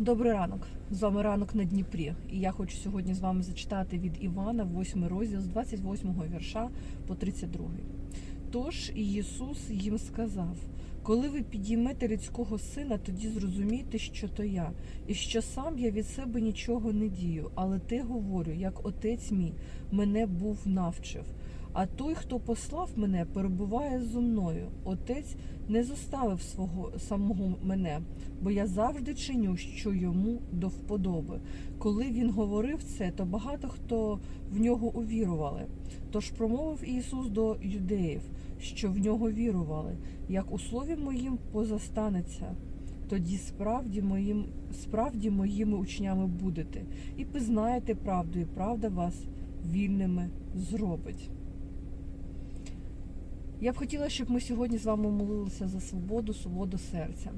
Добрий ранок. З вами ранок на Дніпрі. І я хочу сьогодні з вами зачитати від Івана, 8 розділ з 28 вірша по 32. Тож Ісус їм сказав: коли ви підіймете людського сина, тоді зрозумійте, що то я, і що сам я від себе нічого не дію, але те говорю, як отець мій мене був навчив. А той, хто послав мене, перебуває зо мною. Отець не зоставив свого самого мене, бо я завжди чиню, що йому до вподоби. Коли він говорив це, то багато хто в нього увірували. Тож промовив Ісус до юдеїв, що в нього вірували, як у слові моїм позастанеться. Тоді справді моїм справді моїми учнями будете, і пізнаєте правду, і правда вас вільними зробить. Я б хотіла, щоб ми сьогодні з вами молилися за свободу, свободу серця.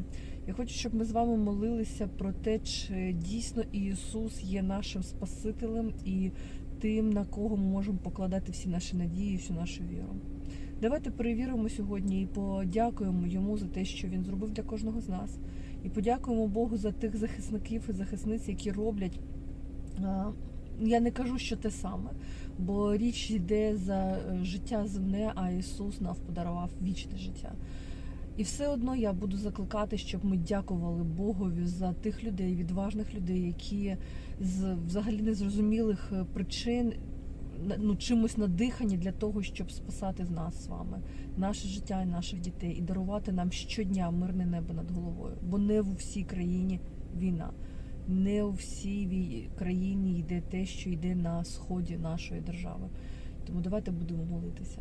Я хочу, щоб ми з вами молилися про те, чи дійсно Ісус є нашим Спасителем і тим, на кого ми можемо покладати всі наші надії, всю нашу віру. Давайте перевіримо сьогодні і подякуємо йому за те, що він зробив для кожного з нас. І подякуємо Богу за тих захисників і захисниць, які роблять. Я не кажу, що те саме, бо річ йде за е, життя земне, а Ісус нам подарував вічне життя. І все одно я буду закликати, щоб ми дякували Богові за тих людей, відважних людей, які з взагалі незрозумілих е, причин ну, чимось надихані для того, щоб спасати з нас з вами, наше життя і наших дітей, і дарувати нам щодня мирне небо над головою. Бо не в усій країні війна, не у всій країні йде те, що йде на сході нашої держави. Тому давайте будемо молитися.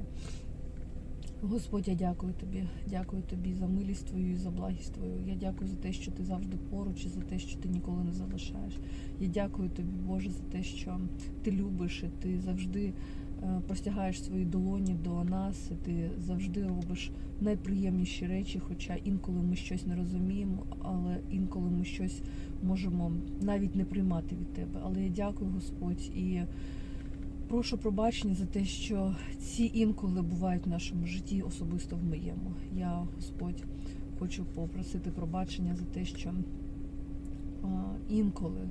Господь, я дякую тобі. Дякую тобі за милість твою і за благість твою. Я дякую за те, що ти завжди поруч і за те, що ти ніколи не залишаєш. Я дякую тобі, Боже, за те, що ти любиш і ти завжди простягаєш свої долоні до нас, і ти завжди робиш найприємніші речі, хоча інколи ми щось не розуміємо, але інколи ми щось можемо навіть не приймати від тебе. Але я дякую, Господь, і прошу пробачення за те, що ці інколи бувають в нашому житті, особисто в моєму. Я, Господь, хочу попросити пробачення за те, що інколи е,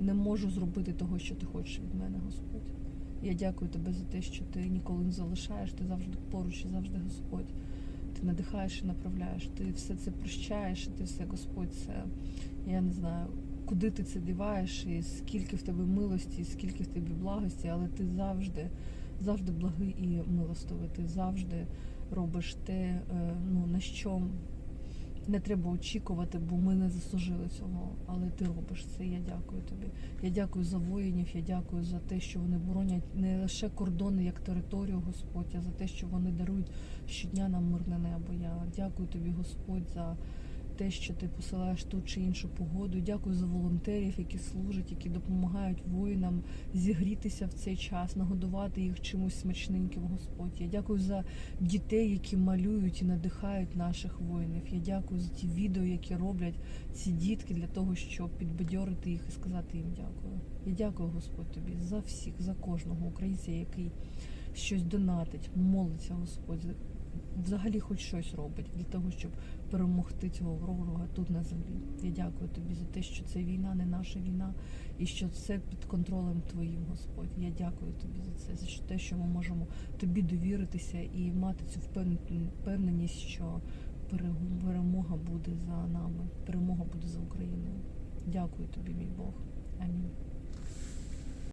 не можу зробити того, що ти хочеш від мене, Господь. Я дякую тебе за те, що ти ніколи не залишаєш, ти завжди поруч і завжди Господь. Ти надихаєш і направляєш, ти все це прощаєш, і ти все, Господь, це я не знаю, куди ти це діваєш, і скільки в тебе милості, і скільки в тебе благості, але ти завжди, завжди благий і милостивий. Ти завжди робиш те, е, ну на що не треба очікувати, бо ми не заслужили цього. Але ти робиш це. Я дякую тобі. Я дякую за воїнів. Я дякую за те, що вони боронять не лише кордони як територію, Господь, а за те, що вони дарують щодня нам мирне небо. Я дякую тобі, Господь, за те, що ти посилаєш ту чи іншу погоду. Дякую за волонтерів, які служать, які допомагають воїнам зігрітися в цей час, нагодувати їх чимось смачненьким, Господь. Я дякую за дітей, які малюють і надихають наших воїнів. Я дякую за ті відео, які роблять ці дітки для того, щоб підбадьорити їх і сказати їм дякую. Я дякую, Господь, тобі за всіх, за кожного українця, який щось донатить, молиться, Господь. Взагалі, хоч щось робить для того, щоб перемогти цього ворога тут на землі. Я дякую тобі за те, що це війна, не наша війна, і що це під контролем твоїм, Господь. Я дякую тобі за це, за те, що ми можемо тобі довіритися і мати цю впевненість, що перемога буде за нами, перемога буде за Україною. Дякую тобі, мій Бог. Амінь.